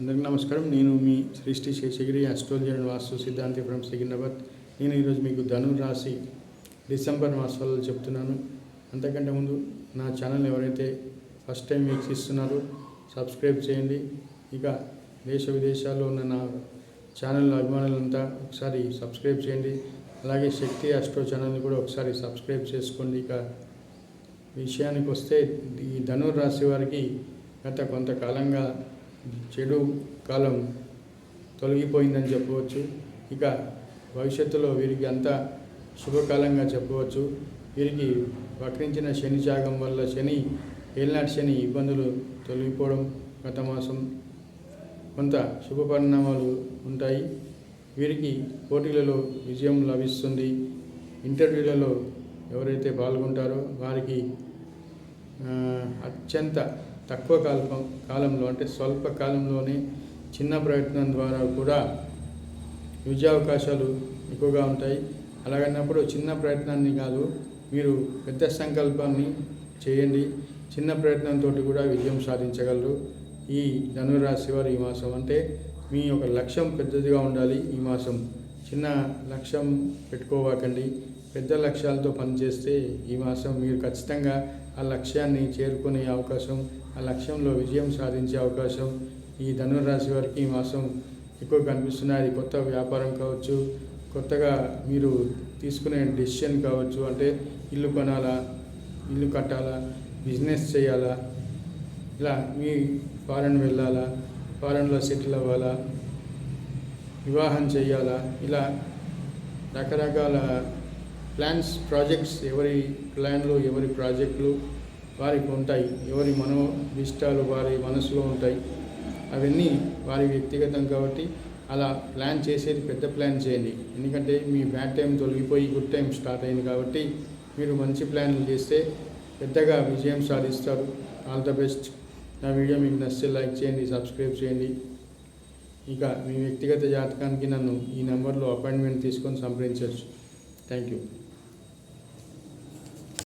అందరికీ నమస్కారం. నేను మీ సృష్టి శేషగిరి అస్ట్రోలజీ అండ్ వాస్తు సిద్ధాంతి ఫ్రమ్ సికింద్రాబాద్. నేను ఈరోజు మీకు ధను రాశి డిసెంబర్ మాసాలలో చెప్తున్నాను. అంతకంటే ముందు నా ఛానల్ ఎవరైతే ఫస్ట్ టైం వీక్షిస్తున్నారో సబ్స్క్రైబ్ చేయండి. ఇక దేశ విదేశాల్లో ఉన్న నా ఛానల్ అభిమానులంతా ఒకసారి సబ్స్క్రైబ్ చేయండి. అలాగే శక్తి అస్ట్రో ఛానల్ని కూడా ఒకసారి సబ్స్క్రైబ్ చేసుకోండి. ఇక విషయానికి వస్తే ఈ ధనుర్ రాశి వారికి గత కొంతకాలంగా చెడు కాలం తొలగిపోయిందని చెప్పవచ్చు. ఇక భవిష్యత్తులో వీరికి అంతా శుభకాలంగా చెప్పవచ్చు. వీరికి వక్రించిన శని త్యాగం వల్ల శని ఏలినాటి శని ఇబ్బందులు తొలగిపోవడం గత మాసం. కొంత శుభ పరిణామాలు ఉంటాయి. వీరికి పోటీలలో విజయం లభిస్తుంది. ఇంటర్వ్యూలలో ఎవరైతే పాల్గొంటారో వారికి అత్యంత తక్కువ కాలం కాలంలో అంటే స్వల్ప కాలంలోనే చిన్న ప్రయత్నం ద్వారా కూడా విజయావకాశాలు ఎక్కువగా ఉంటాయి. అలాగన్నప్పుడు చిన్న ప్రయత్నాన్ని కాదు మీరు పెద్ద సంకల్పాన్ని చేయండి. చిన్న ప్రయత్నంతో కూడా విజయం సాధించగలరు. ఈ ధనురాశి వారు ఈ మాసం అంటే మీ యొక్క లక్ష్యం పెద్దదిగా ఉండాలి ఈ మాసం. చిన్న లక్ష్యం పెట్టుకోవాకండి. పెద్ద లక్ష్యాలతో పనిచేస్తే ఈ మాసం మీరు ఖచ్చితంగా ఆ లక్ష్యాన్ని చేరుకునే అవకాశం ఆ లక్ష్యంలో విజయం సాధించే అవకాశం ఈ ధనురాశి వారికి ఈ మాసం ఎక్కువ కనిపిస్తున్నాయి. అది కొత్త వ్యాపారం కావచ్చు కొత్తగా మీరు తీసుకునే డెసిషన్ కావచ్చు అంటే ఇల్లు కొనాలా ఇల్లు కట్టాలా బిజినెస్ చేయాలా ఇలా మీ ఫారెన్ వెళ్ళాలా ఫారెన్లో సెటిల్ అవ్వాలా వివాహం చేయాలా? ఇలా రకరకాల ప్లాన్స్ ప్రాజెక్ట్స్ ఎవరి ప్లాన్లు ఎవరి ప్రాజెక్టులు వారికి ఉంటాయి. ఎవరి మనో ఇష్టాలు వారి మనసులో ఉంటాయి. అవన్నీ వారి వ్యక్తిగతం కాబట్టి అలా ప్లాన్ చేసేది పెద్ద ప్లాన్ చేయండి. ఎందుకంటే మీ బ్యాడ్ టైం తొలగిపోయి గుడ్ టైం స్టార్ట్ అయింది కాబట్టి మీరు మంచి ప్లాన్లు చేస్తే పెద్దగా విజయం సాధిస్తారు. ఆల్ ద బెస్ట్ నా వీడియో మీకు నచ్చితే లైక్ చేయండి సబ్స్క్రైబ్ చేయండి. ఇక మీ వ్యక్తిగత జాతకానికి నన్ను ఈ నెంబర్లో అపాయింట్మెంట్ తీసుకొని సంప్రదించవచ్చు. Thank you.